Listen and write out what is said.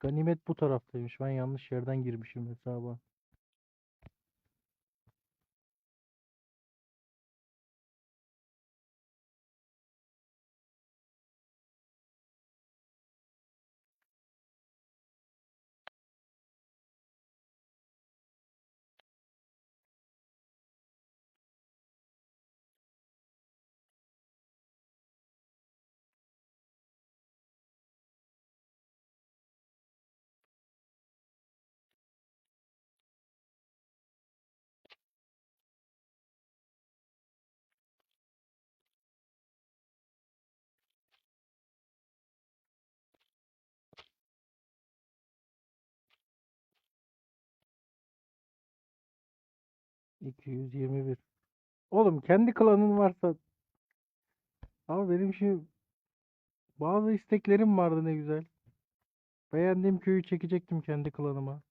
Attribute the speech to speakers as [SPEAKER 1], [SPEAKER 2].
[SPEAKER 1] Ganimet bu taraftaymış. Ben yanlış yerden girmişim hesaba. ...221. Oğlum kendi klanın varsa... Ama benim şimdi... Bazı isteklerim vardı ne güzel. Beğendiğim köyü çekecektim kendi klanıma.